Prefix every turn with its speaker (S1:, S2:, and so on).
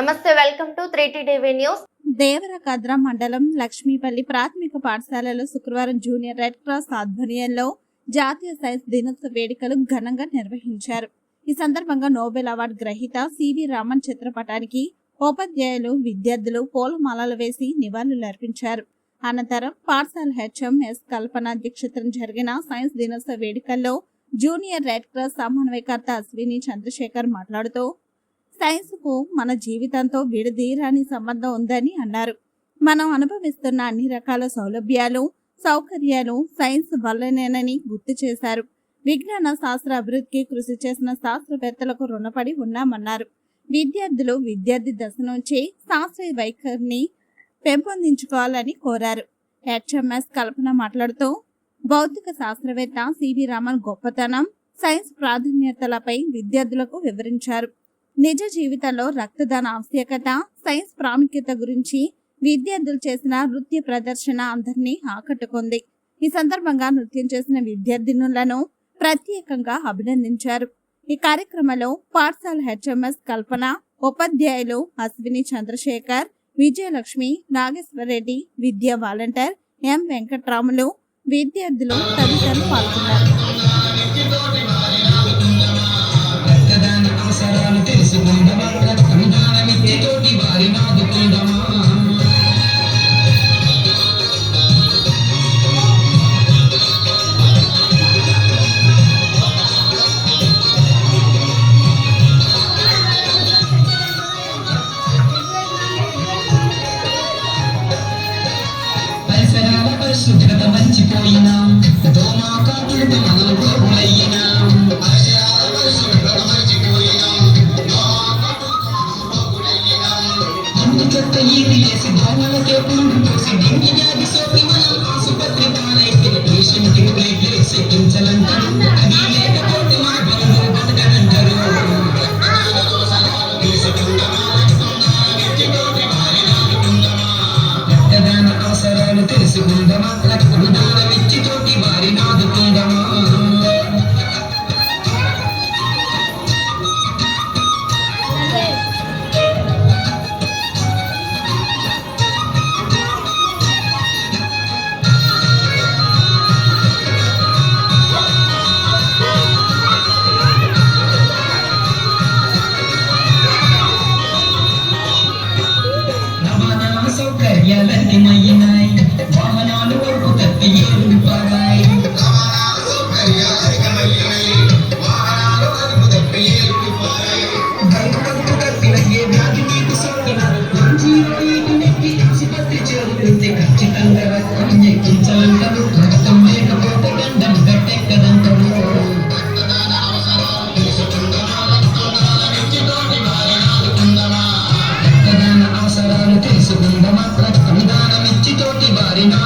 S1: నమస్తే welcome to three TV news.
S2: Devarakadra మండలం లక్ష్మీపల్లి ప్రాథమిక పాఠశాలలో శుక్రవారం జూనియర్ రెడ్ క్రాస్ ఆధ్వర్యంలో జాతీయ సైన్స్ దినోత్సవ వేడుకలు ఘనంగా నిర్వహించారు. ఈ సందర్భంగా నోబెల్ అవార్డు గ్రహీత సివి రామన్ చిత్రపటానికి ఉపాధ్యాయులు విద్యార్థులు పూలమాలలు వేసి నివాళులు అర్పించారు. అనంతరం పాఠశాల హెచ్ఎం ఎస్ కల్పన అధ్యక్షతన జరిగిన సైన్స్ దినోత్సవ వేడుకల్లో జూనియర్ రెడ్ క్రాస్ సమన్వయకర్త అశ్విని చంద్రశేఖర్ మాట్లాడుతూ సైన్స్కు మన జీవితంతో విడదీరాని సంబంధం ఉందని అన్నారు. మనం అనుభవిస్తున్న అన్ని రకాల సౌలభ్యాలు సౌకర్యాలు సైన్స్ వల్లనేనని గుర్తు చేశారు. విజ్ఞాన శాస్త్ర అభివృద్ధికి కృషి చేసిన శాస్త్రవేత్తలకు రుణపడి ఉన్నామన్నారు. విద్యార్థులు విద్యార్థి దశ నుంచి శాస్త్రీయ వైఖరిని పెంపొందించుకోవాలని కోరారు. హెచ్ఎంఎస్ కల్పన మాట్లాడుతూ భౌతిక శాస్త్రవేత్త సివి రామన్ గొప్పతనం సైన్స్ ప్రాధాన్యతలపై విద్యార్థులకు వివరించారు. నిజ జీవితంలో రక్తదాన ఆవశ్యకత సైన్స్ ప్రాముఖ్యత గురించి విద్యార్థులు చేసిన నృత్య ప్రదర్శన అందరినీ ఆకట్టుకుంది. ఈ సందర్భంగా నృత్యం చేసిన విద్యార్థినులను ప్రత్యేకంగా అభినందించారు. ఈ కార్యక్రమంలో పాఠశాల హెచ్ఎంఎస్ కల్పన ఉపాధ్యాయులు అశ్విని చంద్రశేఖర్ విజయలక్ష్మి నాగేశ్వరరెడ్డి విద్యా వాలంటీర్ ఎం వెంకట్రాములు విద్యార్థులు తదితరులు పాల్గొన్నారు.
S3: పరిసరాల పరిశుభ్రత మంచిపోయినా దోమా తెలుసుకుందామా రక్తదానం ఇచ్చి తోటి తెలుసుకుందామా రక్తదానం ఇచ్చి తోటి వారిని